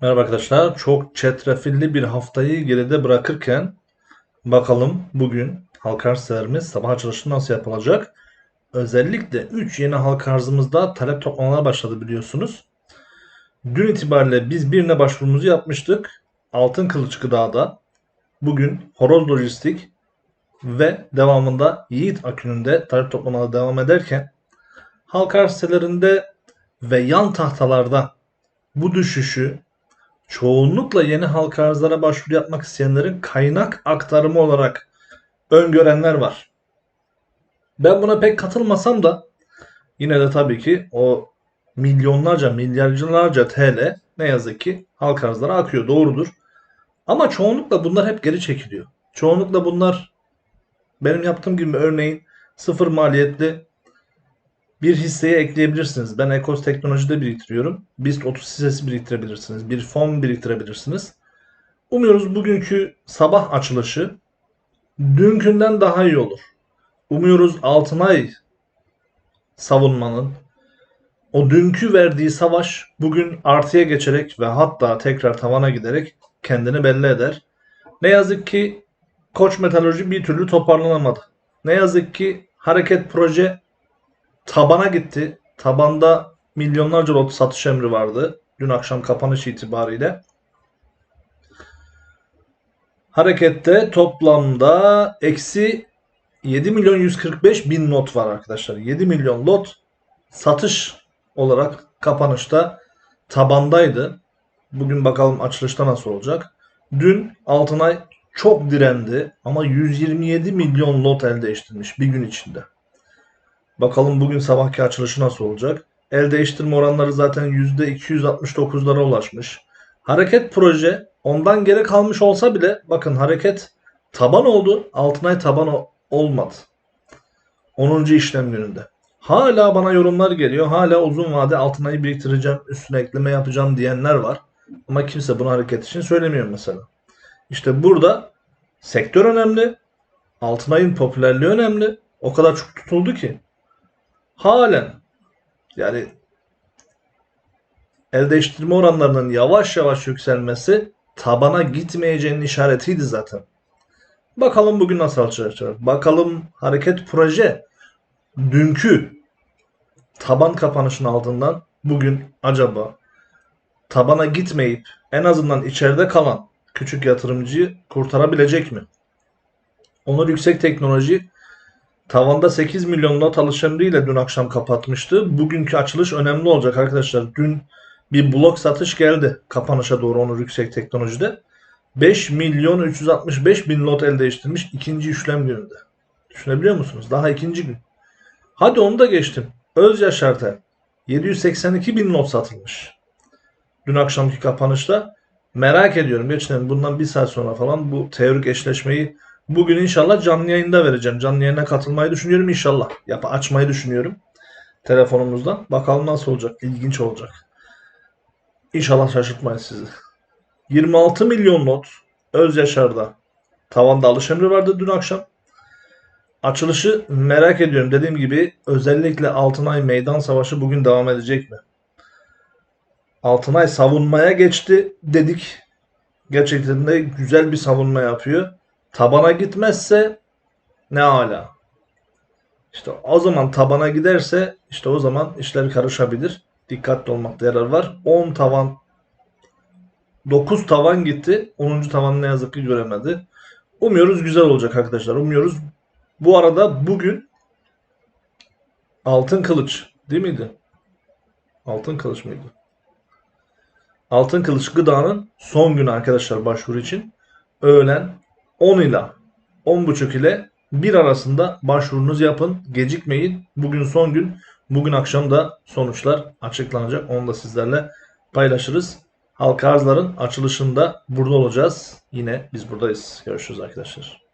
Merhaba arkadaşlar. Çok çetrefilli bir haftayı geride bırakırken bakalım bugün halka arzlarımız sabah açılışı nasıl yapılacak? Özellikle 3 yeni halka arzımızda talep toplamaya başladı biliyorsunuz. Dün itibariyle biz birine başvurumuzu yapmıştık. Altın Kılıç Gıda'da. Bugün Horoz Lojistik ve devamında Yiğit Akünü'nde talep toplamaya devam ederken halka arz ve yan tahtalarda bu düşüşü çoğunlukla yeni halka arzlara başvuru yapmak isteyenlerin kaynak aktarımı olarak öngörenler var. Ben buna pek katılmasam da yine de tabii ki o milyonlarca, milyarlarca TL ne yazık ki halka arzlara akıyor. Doğrudur. Ama çoğunlukla bunlar hep geri çekiliyor. Çoğunlukla bunlar benim yaptığım gibi örneğin sıfır maliyetli bir hisseye ekleyebilirsiniz. Ben Ekos Teknoloji'de biriktiriyorum. BIST 30 hissesi biriktirebilirsiniz. Bir fon biriktirebilirsiniz. Umuyoruz bugünkü sabah açılışı dünkünden daha iyi olur. Umuyoruz Altınay savunmanın o dünkü verdiği savaş bugün artıya geçerek ve hatta tekrar tavana giderek kendini belli eder. Ne yazık ki Koç Metalurji bir türlü toparlanamadı. Ne yazık ki hareket proje tabana gitti. Tabanda milyonlarca lot satış emri vardı. Dün akşam kapanış itibariyle. Harekette toplamda eksi 7 milyon 145 bin lot var arkadaşlar. 7 milyon lot satış olarak kapanışta tabandaydı. Bugün bakalım açılışta nasıl olacak. Dün Altınay çok direndi ama 127 milyon lot el değiştirmiş bir gün içinde. Bakalım bugün sabahki açılışı nasıl olacak? El değiştirme oranları zaten %269'lara ulaşmış. Hareket proje ondan geri kalmış olsa bile bakın hareket taban oldu. Altınay taban olmadı. 10. işlem gününde. Hala bana yorumlar geliyor. Hala uzun vade Altınay'ı biriktireceğim, üstüne ekleme yapacağım diyenler var. Ama kimse bunu hareket için söylemiyor mesela. İşte burada sektör önemli. Altınay'ın popülerliği önemli. O kadar çok tutuldu ki halen yani el değiştirme oranlarının yavaş yavaş yükselmesi tabana gitmeyeceğinin işaretiydi zaten. Bakalım bugün nasıl açılacak. Bakalım hareket proje dünkü taban kapanışının altından bugün acaba tabana gitmeyip en azından içeride kalan küçük yatırımcıyı kurtarabilecek mi? Onur Yüksek Teknoloji Tavanda 8 milyon lot alış emriyle dün akşam kapatmıştı. Bugünkü açılış önemli olacak arkadaşlar. Dün bir blok satış geldi kapanışa doğru Onur Yüksek Teknoloji'de. 5 milyon 365 bin lot el değiştirmiş ikinci işlem gününde. Düşünebiliyor musunuz? Daha ikinci gün. Hadi onu da geçtim. Öz Yaşar'da 782 bin lot satılmış. Dün akşamki kapanışta merak ediyorum. Gerçekten bundan bir saat sonra falan bu teorik eşleşmeyi Bugün inşallah canlı yayında vereceğim. Canlı yayına katılmayı düşünüyorum inşallah. Yap açmayı düşünüyorum telefonumuzdan. Bakalım nasıl olacak. İlginç olacak. İnşallah şaşırtmayız sizi. 26 milyon not Öz Yaşar'da tavanda alış emri vardı dün akşam. Açılışı merak ediyorum. Dediğim gibi özellikle Altınay Meydan Savaşı bugün devam edecek mi? Altınay savunmaya geçti dedik. Gerçekten de güzel bir savunma yapıyor. Tabana gitmezse ne ala. İşte o zaman tabana giderse işte o zaman işler karışabilir. Dikkatli olmakta yarar var. 10 tavan 9 tavan gitti. 10. tavan ne yazık ki göremedi. Umuyoruz güzel olacak arkadaşlar. Umuyoruz. Bu arada bugün Altın Kılıç değil miydi? Altın Kılıç mıydı? Altın Kılıç gıdanın son günü arkadaşlar başvuru için. Öğlen 10 ile 10.30 ile 1 arasında başvurunuzu yapın. Gecikmeyin. Bugün son gün. Bugün akşam da sonuçlar açıklanacak. Onu da sizlerle paylaşırız. Halka arzların açılışında burada olacağız. Yine biz buradayız. Görüşürüz arkadaşlar.